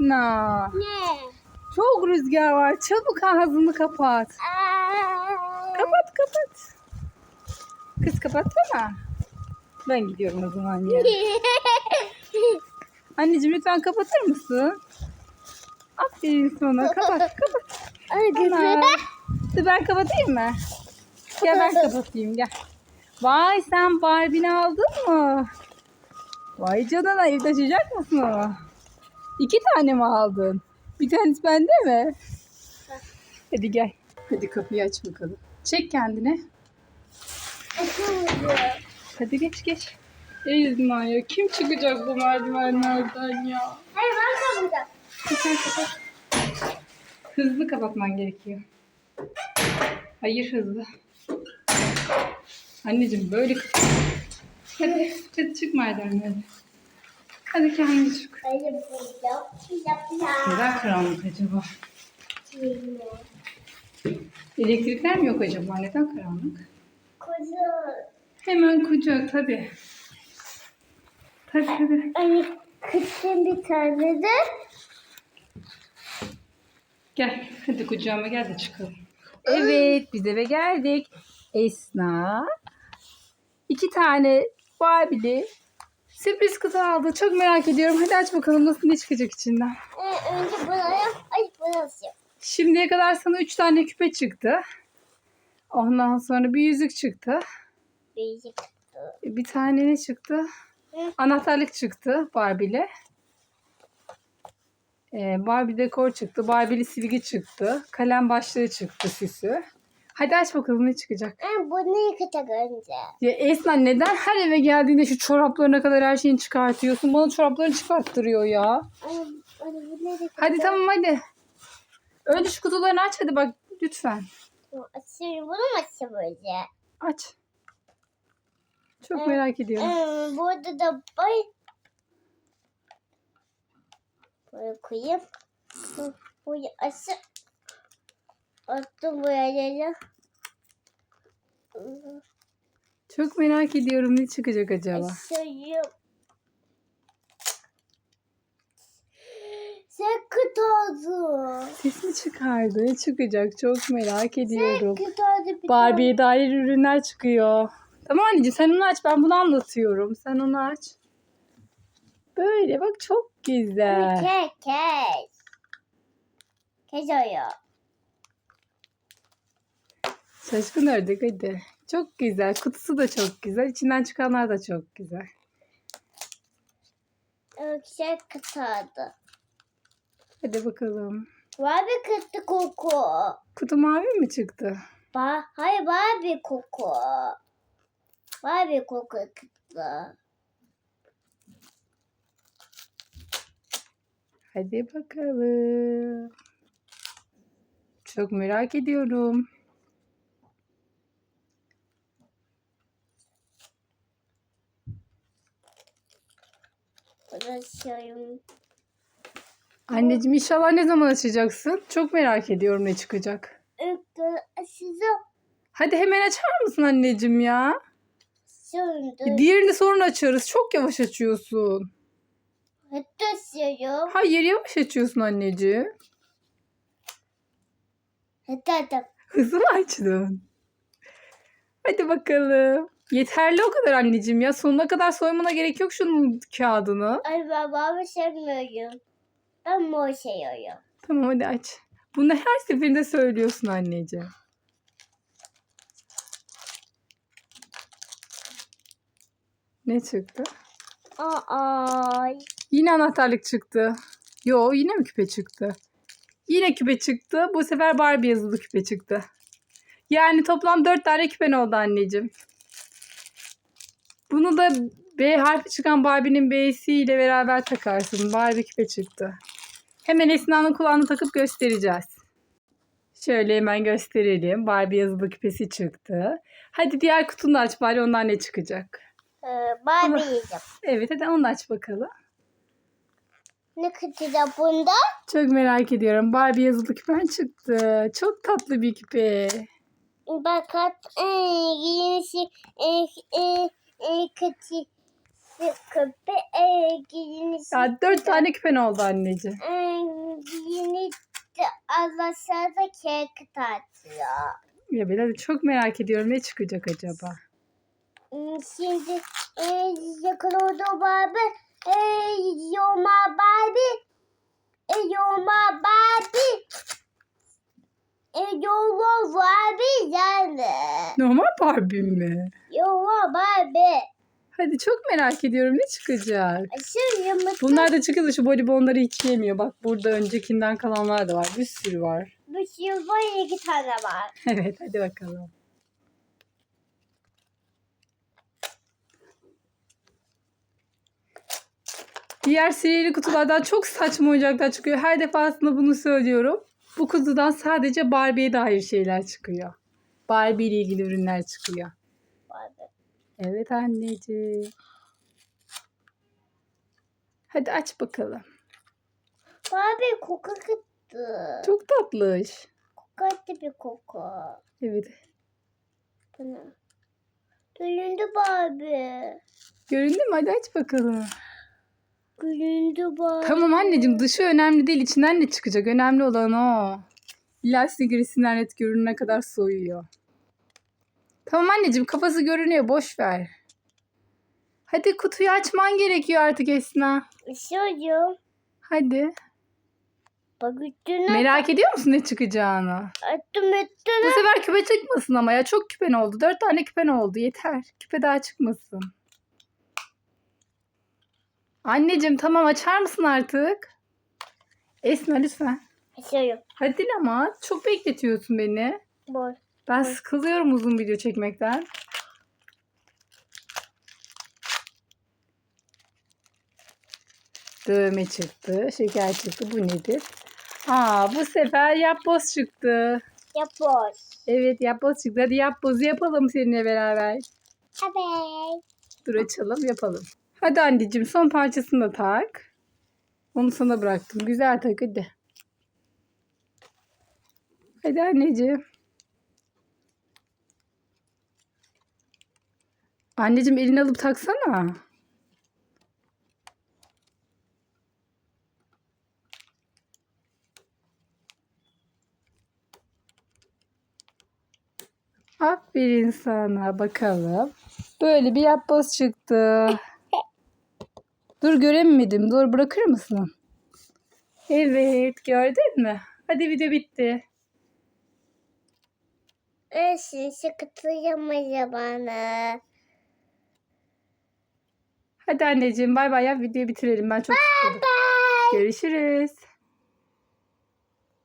Esna. Ne? Çok rüzgar var. Çabuk ağzını kapat. Aa. Kapat kapat. Kız kapatsana. Ben gidiyorum o zaman ya. Anneciğim lütfen kapatır mısın? Aferin sana. Kapat kapat. Ay Ana. Ben kapatayım mı? Gel ben kapatayım gel. Vay sen Barbie'ni aldın mı? Vay canına ev taşıyacak mısın onu? İki tane mi aldın? Bir tanesi bende mi? Hadi gel. Hadi kapıyı aç bakalım. Çek kendini. Hadi geç geç. Ezma ya kim çıkacak bu merdivenlerden ya? Hayır ben kapatacağım. Sen kapat. Hızlı kapatman gerekiyor. Hayır hızlı. Anneciğim böyle kap- Hadi, hadi çık merdivenlerden. Hadi kendin çık. Neden karanlık acaba? Elektrikler mi yok acaba? Neden karanlık? Kuzu. Hemen kucak tabii. Tabii tabii. Hani kışın bir tane de Gel. Hadi kucağıma gel de çıkalım. Evet biz eve geldik. Esna iki tane Barbie'li sürpriz kutu aldı. Çok merak ediyorum. Hadi aç bakalım nasıl ne çıkacak içinden. Ee, önce bunu. Ay bunu. Şimdiye kadar sana üç tane küpe çıktı. Ondan sonra bir yüzük çıktı. Değişik. Bir tane ne çıktı? Hı. Anahtarlık çıktı Barbie'li. Ee, Barbie dekor çıktı. Barbie'li silgi çıktı. Kalem başlığı çıktı süsü. Hadi aç bakalım ne çıkacak. Ee, bunu yıkacak önce. Ya Esna neden her eve geldiğinde şu çoraplarına kadar her şeyini çıkartıyorsun? Bana çoraplarını çıkarttırıyor ya. Ay, ay? Hadi tamam hadi. Önce şu kutularını aç hadi bak lütfen. Açıyorum. Bunu mu açacağım önce? Aç. Çok Ee, merak ediyorum. Ee, burada da bay. Buraya koyayım. Buraya açı. Attım buraya. Çok merak ediyorum ne çıkacak acaba. Açıyorum. Sakıt oldu. Ses mi çıkardı? Ne çıkacak? Çok merak ediyorum. Oldu. bir Barbie'ye dair ürünler çıkıyor. Tamam anneciğim sen onu aç. Ben bunu anlatıyorum. Sen onu aç. Böyle bak çok güzel. Kes kes. Kes oluyor. Şaşkın ördek hadi. Çok güzel. Kutusu da çok güzel. İçinden çıkanlar da çok güzel. Sakıt oldu. Hadi bakalım. Barbie kıttı koku. Kutu mavi mi çıktı? Ba Hayır Barbie koku. Barbie koku kıttı. Hadi bakalım. Çok merak ediyorum. Uğraşıyorum. Anneciğim inşallah ne zaman açacaksın? Çok merak ediyorum ne çıkacak. Size Hadi hemen açar mısın anneciğim ya? şimdi Diğerini sonra açarız. Çok yavaş açıyorsun. Hıtıyorum. Hayır yavaş açıyorsun anneciğim. Hıtadım. Hızlı mı açtın? Hadi bakalım. Yeterli o kadar anneciğim ya. Sonuna kadar soymana gerek yok şunun kağıdını. Ay ben babamı sevmiyorum. Ben mor seviyorum. Tamam hadi aç. Bunu her seferinde söylüyorsun anneciğim. Ne çıktı? Aa, Yine anahtarlık çıktı. Yo yine mi küpe çıktı? Yine küpe çıktı. Bu sefer Barbie yazılı küpe çıktı. Yani toplam 4 tane küpen oldu anneciğim. Bunu da B harfi çıkan Barbie'nin B'si ile beraber takarsın. Barbie küpe çıktı. Hemen Esna'nın kulağını takıp göstereceğiz. Şöyle hemen gösterelim. Barbie yazılı küpesi çıktı. Hadi diğer kutunu da aç bari ondan ne çıkacak. e, Barbie yiyeceğim. Evet hadi onu da aç bakalım. Ne kıtacak bunda? Çok merak ediyorum. Barbie yazılı küpen çıktı. Çok tatlı bir küpe. Bakat e, yenisi e, e, e, kötü köpe e, Ya dört tane küpen oldu anneciğim. e, aşağıda kek tartıyor. Ya ben hadi çok merak ediyorum ne çıkacak acaba? Hmm, Şimdi e, yakın oldu Barbie. E, Yoma Barbie. E, Yoma Barbie. E, Yoma Barbie yani. Normal Barbie mi? Yoma Barbie. Hadi çok merak ediyorum ne çıkacak? Yumurta Bunlar da çıkınca şu bonibonları hiç yemiyor. Bak burada öncekinden kalanlar da var. Bir sürü var. bir şey var iki tane var. Evet hadi bakalım. Diğer serili kutulardan çok saçma oyuncaklar çıkıyor. Her defasında bunu söylüyorum. Bu kutudan sadece Barbie'ye dair şeyler çıkıyor. Barbie ile ilgili ürünler çıkıyor. Evet anneciğim. Hadi aç bakalım. Barbie koku kıttı. Çok tatlış. Kokatlı bir koku. Evet. Bu ne? Gülündü Barbie. Göründü mü? Hadi aç bakalım. Gülündü Barbie. Tamam anneciğim dışı önemli değil. içinden ne çıkacak? Önemli olan o. İlaç girisinden net görünene kadar soyuyor. Tamam anneciğim kafası görünüyor. Boş ver. Hadi kutuyu açman gerekiyor artık Esna. Işıyorum. Hadi. Bak üstüne Merak ediyor musun ne çıkacağını? attım Bu üstüne. sefer küpe çıkmasın ama ya. Çok küpen oldu. Dört tane küpen oldu. Yeter. Küpe daha çıkmasın. Anneciğim tamam açar mısın artık? Esna lütfen. Işıyorum. Hadi ama çok bekletiyorsun beni. Boş. Ben sıkılıyorum uzun video çekmekten. Dövme çıktı, şeker çıktı. Bu nedir? Aa bu sefer yapboz çıktı. Yap boş. Evet yapboz çıktı. Hadi yapbozu yapalım seninle beraber. Evet. Dur açalım yapalım. Hadi anneciğim son parçasını da tak. Onu sana bıraktım. Güzel tak hadi. Hadi anneciğim. Anneciğim elini alıp taksana. Aferin sana bakalım. Böyle bir yapboz çıktı. Dur göremedim. Dur bırakır mısın? Evet gördün mü? Hadi video bitti. Işığı sıkıtıyamıyor bana. Hadi anneciğim bay bay yap videoyu bitirelim. Ben çok sıkıldım. Görüşürüz.